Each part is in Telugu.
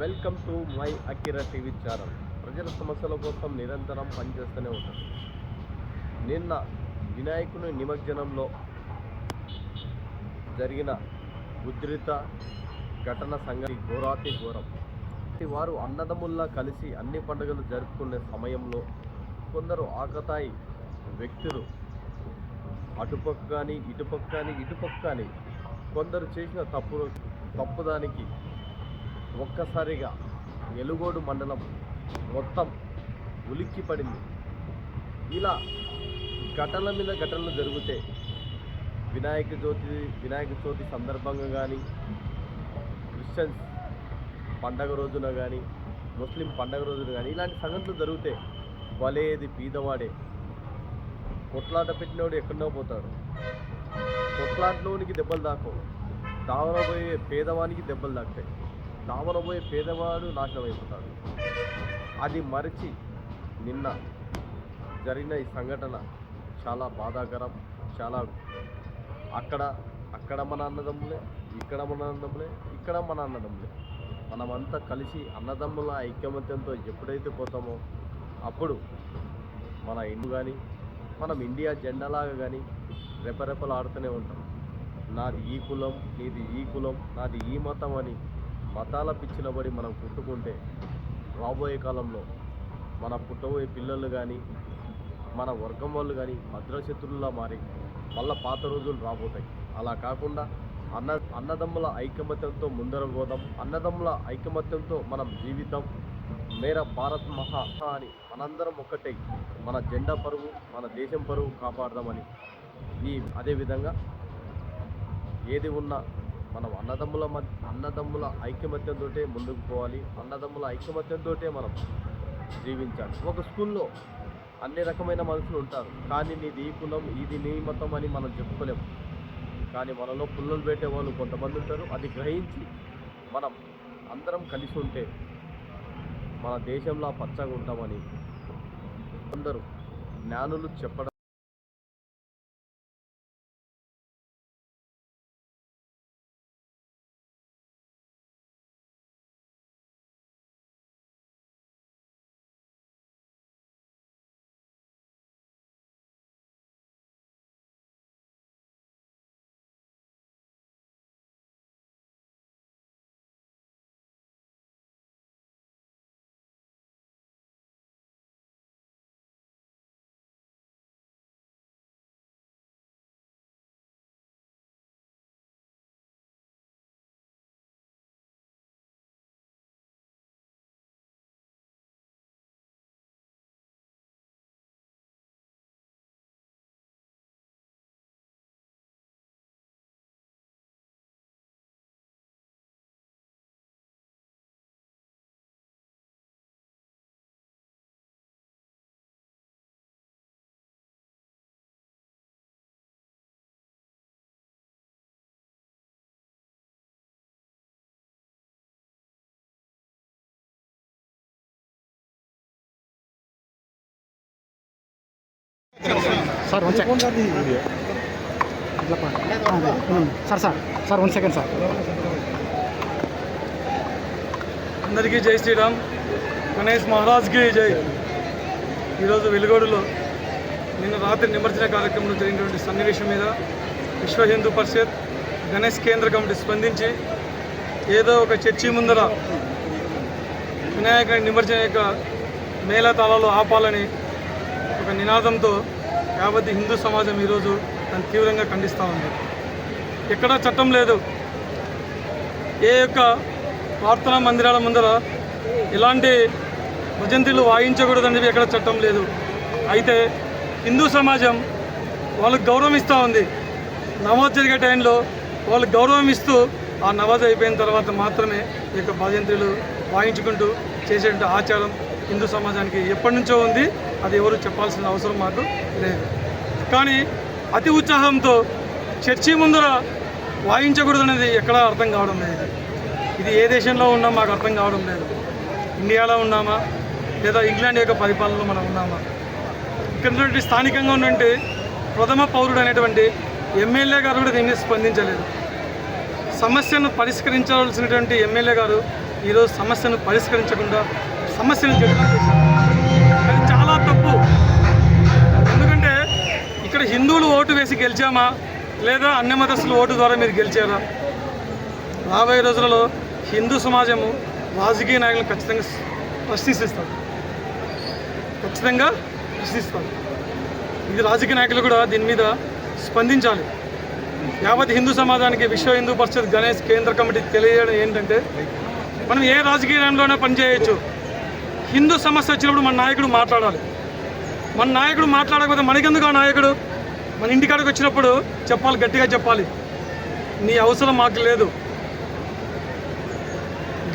Welcome to my Akira TV channel. ప్రజల సమస్యల కోసం నిరంతరం పనిచేస్తూనే ఉంటాను నిన్న వినాయకుని నిమజ్జనంలో జరిగిన ఉద్రిత ఘటన సంగతి ఘోరాతి ఘోరం. వారు అన్నదమ్ముల్లా కలిసి అన్ని పండుగలు జరుపుకునే సమయంలో కొందరు ఆకతాయి వ్యక్తులు అటుపక్క కానీ ఇటుపక్క కానీ ఇటుపక్క కానీ కొందరు చేసిన తప్పు తప్పుదానికి ఒక్కసారిగా ఎలుగోడు మండలం మొత్తం ఉలిక్కి పడింది ఇలా ఘటనల మీద ఘటనలు జరిగితే వినాయక చవితి వినాయక చవితి సందర్భంగా కానీ క్రిస్టియన్స్ పండగ రోజున కానీ ముస్లిం పండగ రోజున కానీ ఇలాంటి సంఘటనలు జరిగితే వలేది పీదవాడే కొట్లాట పెట్టినోడు ఎక్కడో పోతాడు. కొట్లాటలోనికి దెబ్బలు దాకో దావనబోయే పేదవానికి దెబ్బలు దాకుతాయి దావనబోయే పేదవాడు నాశనం అయిపోతాడు అది మరిచి నిన్న జరిగిన ఈ సంఘటన చాలా బాధాకరం చాలా అక్కడ అక్కడ మన అన్నదమ్ములే ఇక్కడ మన అన్నదమ్ములే ఇక్కడ మన అన్నదమ్ములే. మనమంతా కలిసి అన్నదమ్ముల ఐకమత్యంతో ఎప్పుడైతే పోతామో అప్పుడు మన ఇండు కానీ మనం ఇండియా జెండాలాగా కానీ రెపరెపలు ఆడుతూనే ఉంటాం. నాది ఈ కులం నీది ఈ కులం నాది ఈ మతం అని మతాల పిచ్చిన పడి మనం పుట్టుకుంటే రాబోయే కాలంలో మన పుట్టబోయే పిల్లలు కానీ మన వర్గం వాళ్ళు కానీ భద్రశత్రుల్లా మారి మళ్ళా పాత రోజులు రాబోతాయి. అలా కాకుండా అన్న అన్నదమ్ముల ఐకమత్యంతో ముందర పోదాం. అన్నదమ్ముల ఐకమత్యంతో మనం జీవితం మేర భారత్ మహా అని మనందరం ఒక్కటే మన జెండా పరువు మన దేశం పరువు కాపాడదామని ఈ అదేవిధంగా ఏది ఉన్నా మనం అన్నదమ్ముల మధ్య అన్నదమ్ముల ఐక్యమత్యంతో ముందుకు పోవాలి. అన్నదమ్ముల ఐక్యమత్యంతో మనం జీవించాలి. ఒక స్కూల్లో అన్ని రకమైన మనుషులు ఉంటారు. కానీ నీది ఈ కులం ఇది నీ మతం అని మనం చెప్పుకోలేము. కానీ మనలో పుల్లలు పెట్టే వాళ్ళు కొంతమంది ఉంటారు. అది గ్రహించి మనం అందరం కలిసి ఉంటే మన దేశంలో పచ్చగా ఉంటామని కొందరు జ్ఞానులు చెప్పడం sir one second sir sir sir one second sir. అందరికీ జై శ్రీరామ్. గణేష్ మహారాజ్కి జై. ఈరోజు వెలుగోడులో నిన్న రాత్రి నిమజ్జన కార్యక్రమంలో జరిగినటువంటి సన్నివేశం మీద విశ్వ హిందూ పరిషత్ గణేష్ కేంద్ర కమిటీ స్పందించి ఏదో ఒక చర్చి ముందర వినాయకుని నిమజ్జన యొక్క మేళతాళాలు ఆపాలని ఒక నినాదంతో యావత్ హిందూ సమాజం ఈరోజు దాన్ని తీవ్రంగా ఖండిస్తూ ఉంది. ఎక్కడా చట్టం లేదు. ఏ యొక్క ప్రార్థనా మందిరాల ముందర ఇలాంటి భజంతులు వాయించకూడదనేది ఎక్కడ చట్టం లేదు. అయితే హిందూ సమాజం వాళ్ళకు గౌరవం ఇస్తూ ఉంది. నమాజ్ జరిగే టైంలో వాళ్ళు గౌరవం ఇస్తూ ఆ నమాజ్ అయిపోయిన తర్వాత మాత్రమే ఈ యొక్క భజంతులు వాయించుకుంటూ చేసేటువంటి ఆచారం హిందూ సమాజానికి ఎప్పటి నుంచో ఉంది. అది ఎవరు చెప్పాల్సిన అవసరం మాకు లేదు. కానీ అతి ఉత్సాహంతో చర్చి ముందర వాయించకూడదనేది ఎక్కడా అర్థం కావడం లేదు. ఇది ఏ దేశంలో ఉన్నా మాకు అర్థం కావడం లేదు. ఇండియాలో ఉన్నామా? లేదా ఇంగ్లాండ్ యొక్క పరిపాలనలో మనం ఉన్నామా? ఇక్కడ స్థానికంగా ఉన్నటువంటి ప్రథమ పౌరుడు అనేటువంటి ఎమ్మెల్యే గారు కూడా దీన్ని స్పందించలేదు. సమస్యను పరిష్కరించాల్సినటువంటి ఎమ్మెల్యే గారు ఈరోజు సమస్యను పరిష్కరించకుండా సమస్యను జగన్ ఇక్కడ హిందువులు ఓటు వేసి గెలిచామా? లేదా అన్ని మతస్థులు ఓటు ద్వారా మీరు గెలిచారా? రాబోయే రోజులలో హిందూ సమాజము రాజకీయ నాయకులను ఖచ్చితంగా ప్రశ్నిస్తారు ఖచ్చితంగా ప్రశ్నిస్తారు ఇది రాజకీయ నాయకులు కూడా దీని మీద స్పందించాలి. యావత్ హిందూ సమాజానికి విశ్వ హిందూ పరిషత్ గణేష్ కేంద్ర కమిటీ తెలియజేయడం ఏంటంటే మనం ఏ రాజకీయంలోనే పనిచేయచ్చు. హిందూ సమస్య వచ్చినప్పుడు మన నాయకుడు మాట్లాడాలి. మన నాయకుడు మాట్లాడకపోతే మనకెందుకు ఆ నాయకుడు? మన ఇంటికాడికి వచ్చినప్పుడు చెప్పాలి గట్టిగా చెప్పాలి. నీ అవసరం మాకు లేదు.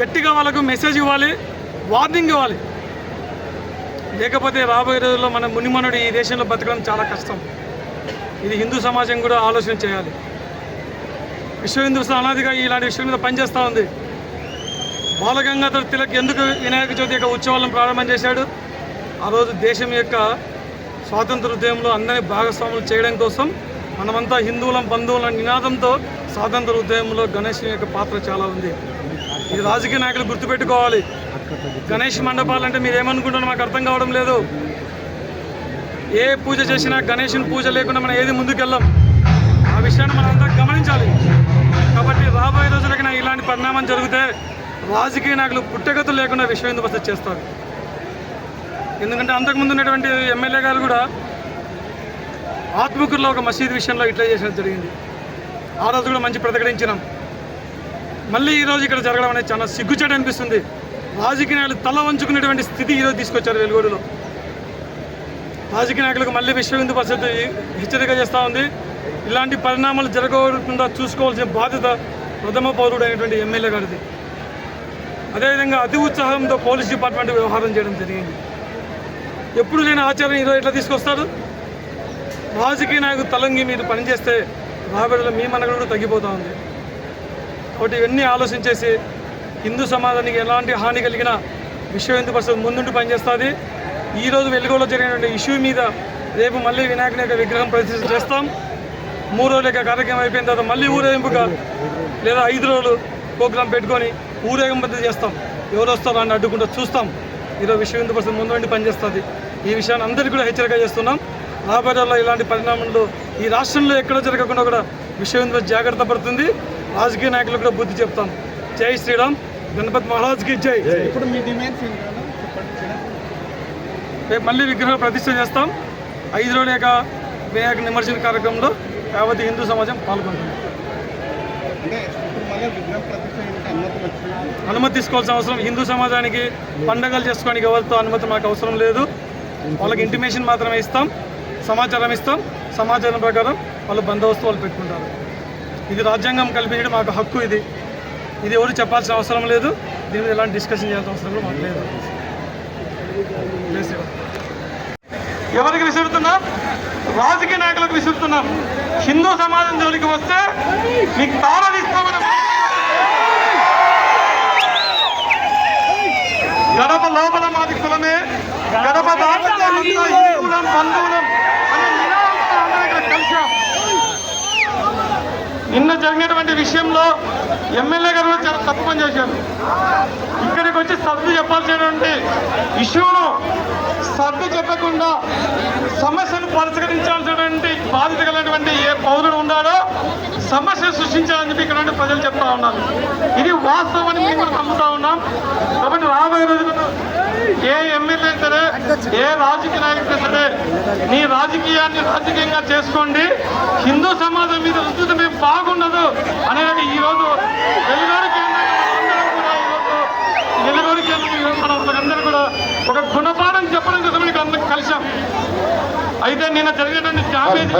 గట్టిగా వాళ్ళకు మెసేజ్ ఇవ్వాలి వార్నింగ్ ఇవ్వాలి. లేకపోతే రాబోయే రోజుల్లో మన మునిమనుడు ఈ దేశంలో బతకడం చాలా కష్టం. ఇది హిందూ సమాజం కూడా ఆలోచన చేయాలి. విశ్వ హిందూ అనాదిగా ఇలాంటి విషయం మీద పనిచేస్తూ ఉంది. బాలగంగాధర్ తిలక్ ఎందుకు వినాయక చవితి యొక్క ఉత్సవాలను ప్రారంభం చేశాడు? ఆ రోజు దేశం యొక్క స్వాతంత్ర ఉద్యమంలో అందరినీ భాగస్వాములు చేయడం కోసం మనమంతా హిందువులం బంధువుల నినాదంతో స్వాతంత్ర ఉద్యమంలో గణేష్ యొక్క పాత్ర చాలా ఉంది. ఇది రాజకీయ నాయకులు గుర్తుపెట్టుకోవాలి. గణేష్ మండపాలు అంటే మీరు ఏమనుకుంటున్నారో మాకు అర్థం కావడం లేదు. ఏ పూజ చేసినా గణేషుని పూజ లేకుండా మనం ఏది ముందుకెళ్ళాం. ఆ విషయాన్ని మనం అంతా గమనించాలి. కాబట్టి రాబోయే రోజులకి ఇలాంటి పరిణామం జరిగితే రాజకీయ నాయకులు పుట్టగతులు లేకుండా విశ్వ హిందూ చేస్తారు. ఎందుకంటే అంతకుముందు ఉన్నటువంటి ఎమ్మెల్యే గారు కూడా ఆత్మకూరులో ఒక మసీద్ విషయంలో ఇట్లా చేసినది జరిగింది. ఆ రోజు కూడా మంచి ప్రతిఘటించినాం. మళ్ళీ ఈరోజు ఇక్కడ జరగడం అనేది చాలా సిగ్గుచేటు అనిపిస్తుంది. రాజకీయ నాయకులు తల వంచుకునేటువంటి స్థితి ఈరోజు తీసుకొచ్చారు వెలుగుడులో. రాజకీయ నాయకులకు మళ్ళీ విశ్వ హిందూ పరిషత్ హెచ్చరిక చేస్తూ ఉంది. ఇలాంటి పరిణామాలు జరగకుండా చూసుకోవాల్సిన బాధ్యత ప్రథమ పౌరుడు అయినటువంటి ఎమ్మెల్యే గారిది. అదేవిధంగా అతి ఉత్సాహంతో పోలీస్ డిపార్ట్మెంట్ వ్యవహారం చేయడం జరిగింది. ఎప్పుడు లేని ఆచారం ఈరోజు ఎట్లా తీసుకొస్తాడు? రాజకీయ నాయకుడు తలంగి మీరు పనిచేస్తే రాబడిలో మీ మనగడ కూడా తగ్గిపోతూ ఉంది. కాబట్టి ఇవన్నీ ఆలోచించేసి హిందూ సమాజానికి ఎలాంటి హాని కలిగినా విశ్వ హిందూ పరిషత్ ముందుండి పనిచేస్తుంది. ఈరోజు వెలుగులో జరిగినటువంటి ఇష్యూ మీద రేపు మళ్ళీ వినాయకుని యొక్క విగ్రహం ప్రదర్శన చేస్తాం. మూడు రోజుల యొక్క కార్యక్రమం అయిపోయిన తర్వాత మళ్ళీ ఊరేగింపుగా లేదా ఐదు రోజులు ప్రోగ్రాం పెట్టుకొని ఊరేగింపు చేస్తాం. ఎవరు వస్తారో అని అడ్డుకుంటూ చూస్తాం. ఈరోజు విశ్వ హిందూ పరిషత్ ముందు నుండి పనిచేస్తుంది. ఈ విషయాన్ని అందరికీ కూడా హెచ్చరిక చేస్తున్నాం. రాబోయే రోజుల్లో ఇలాంటి పరిణామాలు ఈ రాష్ట్రంలో ఎక్కడ జరగకుండా కూడా విశ్వ హిందూ పరిషత్ జాగ్రత్త పడుతుంది. రాజకీయ నాయకులకు కూడా బుద్ధి చెప్తాం. జై శ్రీరామ్. గణపతి మహారాజ్కి జై. ఇప్పుడు మీ డిమాండ్స్ రేపు మళ్ళీ విగ్రహ ప్రతిష్ఠ చేస్తాం. ఐదు రోజుల యొక్క వినాయక నిమజ్జన కార్యక్రమంలో యావత్ హిందూ సమాజం పాల్గొంటుంది. అంటే అనుమతి తీసుకోవాల్సిన అవసరం. హిందూ సమాజానికి పండగలు చేసుకోవడానికి ఎవరితో అనుమతి మాకు అవసరం లేదు. వాళ్ళకి ఇంటిమేషన్ మాత్రమే ఇస్తాం. సమాచారం ఇస్తాం. సమాచారం ప్రకారం వాళ్ళు బందోబస్తు వాళ్ళు పెట్టుకుంటారు. ఇది రాజ్యాంగం కల్పించడం మాకు హక్కు ఇది. ఇది ఎవరు చెప్పాల్సిన అవసరం లేదు. దీని మీద ఎలాంటి డిస్కషన్ చేయాల్సిన అవసరం కూడా మాకు లేదు. ఎవరికి విసురుతున్నాం? రాజకీయ నాయకులకు విసురుతున్నాం. హిందూ సమాజం జోలికి వస్తే మీకు తారదిస్తామని గడప లోపల మాది కులమే. గడప దాటంలో హిందువులం బంధువులం అనే నినాదంతో కలిసాం నిన్న జరిగినటువంటి విషయంలో ఎమ్మెల్యే గారు చాలా తప్పు పని చేశారు. ఇక్కడికి వచ్చి సర్దు చెప్పాల్సినటువంటి ఇష్యూను సర్ది చెప్పకుండా సమస్యను పరిష్కరించాల్సినటువంటి బాధ్యత కలిగినటువంటి ఏ పౌరుడు ఉన్నాడో సమస్య సృష్టించాలని చెప్పి ఇక్కడ ప్రజలు చెప్తా ఉన్నారు. ఇది వాస్తవం అని మేము కూడా నమ్ముతా ఉన్నాం. కాబట్టి రాబోయే రోజుల్లో ఏ ఎమ్మెల్యే సరే ఏ రాజకీయ నాయకుడు సరే నీ రాజకీయాన్ని రాజకీయంగా చేసుకోండి. హిందూ సమాజం మీద రుద్దుత మేము బాగుండదు అనేది ఈరోజు వెలుగోడు కేంద్రంగా కూడా ఈరోజు వెలుగోడు కేంద్రం మనం కూడా ఒక గుణపాఠం చెప్పడం కోసం ఇక్కడ అందరం కలిసాం అయితే నిన్న జరిగినటువంటి డ్యామేజ్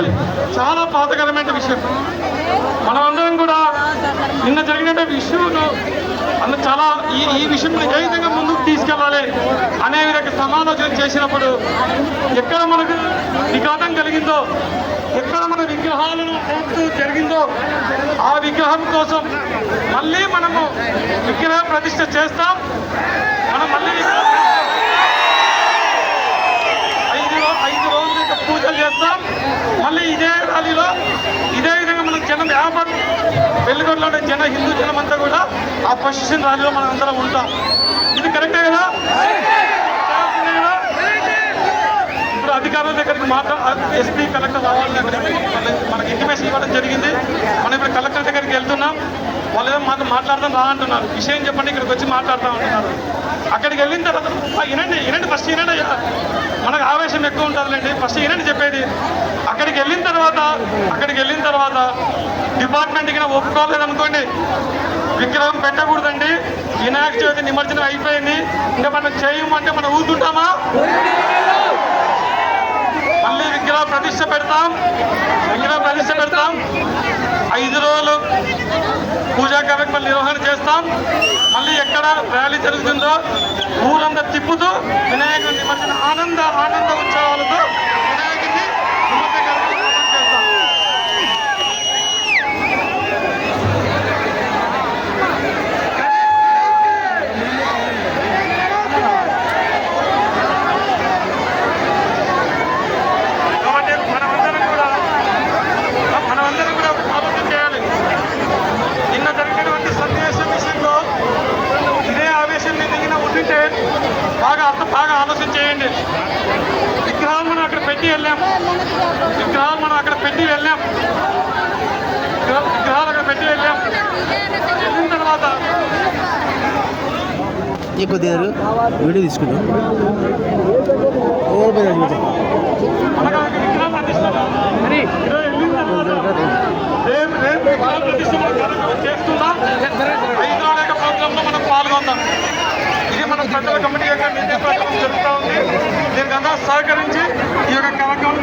చాలా బాధకరమైన విషయం. మనమందరం కూడా నిన్న జరిగినటువంటి ఇష్యూను అన్న చాలా ఈ ఈ విషయం ఏ విధంగా ముందుకు తీసుకెళ్ళాలి అనే విధంగా సమాలోచన చేసినప్పుడు ఎక్కడ మనకు విఘాతం కలిగిందో ఎక్కడ మన విగ్రహాలను పోతూ జరిగిందో ఆ విగ్రహం కోసం మళ్ళీ మనము విగ్రహ ప్రతిష్ఠ చేస్తాం. మనం మళ్ళీ చేస్తాం. మళ్ళీ ఇదే ర్యాలీలో ఇదే విధంగా మనం జనం యాభై పెళ్ళిగొడ్లో ఉండే జన హిందూ జనం అంతా కూడా ఆ పొజిషన్ ర్యాలీలో మనం అందరం ఉంటాం. ఇది కరెక్టే కదా? అధికారుల దగ్గరికి మాత్రం ఎస్పీ కలెక్టర్ రావాలని మనకి- ఇంటిమేషన్ ఇవ్వడం జరిగింది. మనం ఇప్పుడు కలెక్టర్ దగ్గరికి వెళ్తున్నాం. వాళ్ళు ఏమో మాత్రం మాట్లాడదాం రా అంటున్నారు. విషయం చెప్పండి ఇక్కడికి వచ్చి మాట్లాడతాం అంటున్నారు. అక్కడికి వెళ్ళిన తర్వాత వినండి వినండి ఫస్ట్ వినండి. మనకు ఆవేశం ఎక్కువ ఉంటుందిలేండి. ఫస్ట్ వినండి చెప్పేది. అక్కడికి వెళ్ళిన తర్వాత అక్కడికి వెళ్ళిన తర్వాత డిపార్ట్మెంట్కి ఒప్పుకోలేదనుకోండి విగ్రహం పెట్టకూడదండి. వినాయక చవితి నిమజ్జనం అయిపోయింది. ఇంకా మనం చేయమంటే మనం ఊతుంటామా పరీక్ష పెడతాం విగ్రహ ప్రతిష్ట పెడతాం ఐదు రోజులు పూజా కార్యక్రమాలు నిర్వహణ చేస్తాం. మళ్ళీ ఎక్కడ ర్యాలీ జరుగుతుందో ఊరంతా తిప్పుతూ వినాయకుడి నిమజ్జన ఆనంద ఆనంద ఉత్సవాలతో వినాయకుడిని నిమజ్జన కార్యక్రమం చేస్తాం కాబట్టి మనమందరం కూడా మనమందరం కూడా ఆలోచన చేయాలి నిన్న జరిగినటువంటి సన్నివేశం విషయంలో ఇదే ఆవేశం మీద దిగిన ఉండింటే బాగా అర్థం బాగా ఆలోచన చేయండి విగ్రహాలు మనం అక్కడ పెట్టి వెళ్ళాం విగ్రహాలు మనం అక్కడ పెట్టి వెళ్ళాం విగ్రహ- విగ్రహాలు అక్కడ పెట్టి వెళ్ళాం రేపు రేపు కార్యక్రమం చేస్తున్నాం ఐదు అనేక ప్రోగ్రాంలో మనం పాల్గొందాం. ఇది మన పెద్దల కమిటీ యొక్క నిర్ణయ ప్రకారం జరుగుతూ ఉంది. దీనికి అందరూ సహకరించి ఈ యొక్క కార్యక్రమం